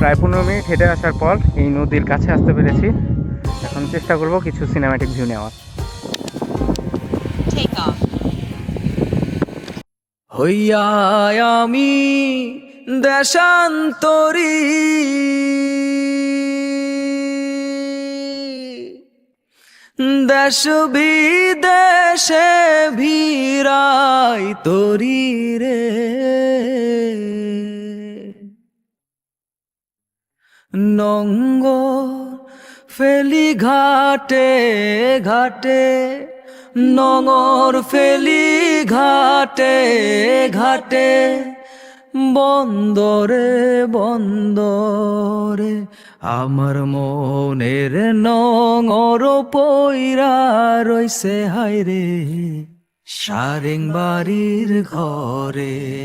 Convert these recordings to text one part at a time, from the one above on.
প্রায় পনেরো মিনিট হেঁটে আসার পর এই নদীর কাছে আসতে পেরেছি। এখন চেষ্টা করব কিছু সিনেম্যাটিক ভিউ নেওয়ার. হইয়া আমি দেশান্তরী। দেশ বিদেশে ভিড়াই তরি রে। নঙ্গ ফেলি ঘাটে ঘাটে নঙর ফেলি ঘাটে ঘাটে, বন্দরে বন্দরে আমার মনের নঙর পইরা রইছে হাইরে সারেং বাড়ির ঘরে।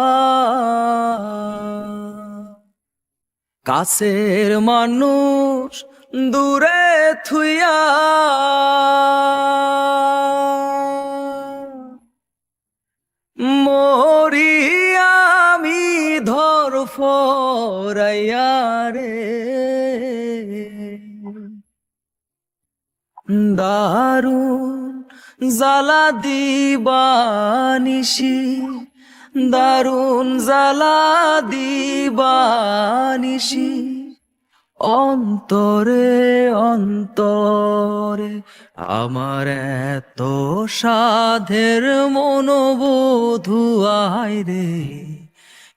কাছের মানুষ দূরে থুইয়া মরি আমি ধর ফরাইয়া রে। দারুণ জ্বালা দিবানিসি দারুণ জ্বালা দিবানিসি অন্তরে অন্তরে আমার এত সাধের মনোবোধু আয় রে,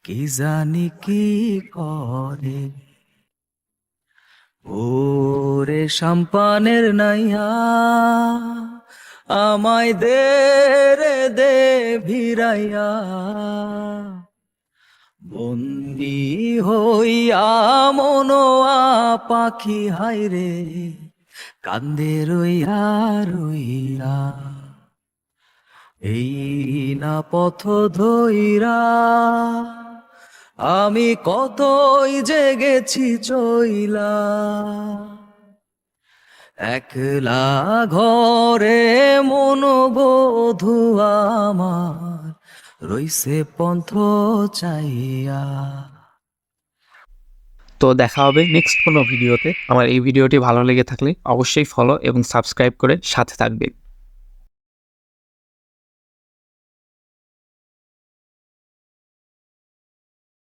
কি জানি কি করে। ওরে সাম্পানের নাইয়া আমায় দে রে, দে ভিড়াইয়া। বন্দি হইয়া মনোয়া পাখি হাইরে কান্দে রইয়া রইয়া এই না পথ ধইরা আমি কতই যে গেছি চইলা। একলা ঘরে মনোবোধু আমার, রইছে পন্থ চাইয়া। তো দেখা হবে নেক্সট কোনো ভিডিওতে। আমার এই ভিডিওটি ভালো লেগে থাকলে অবশ্যই ফলো এবং সাবস্ক্রাইব করে সাথে থাকবেন।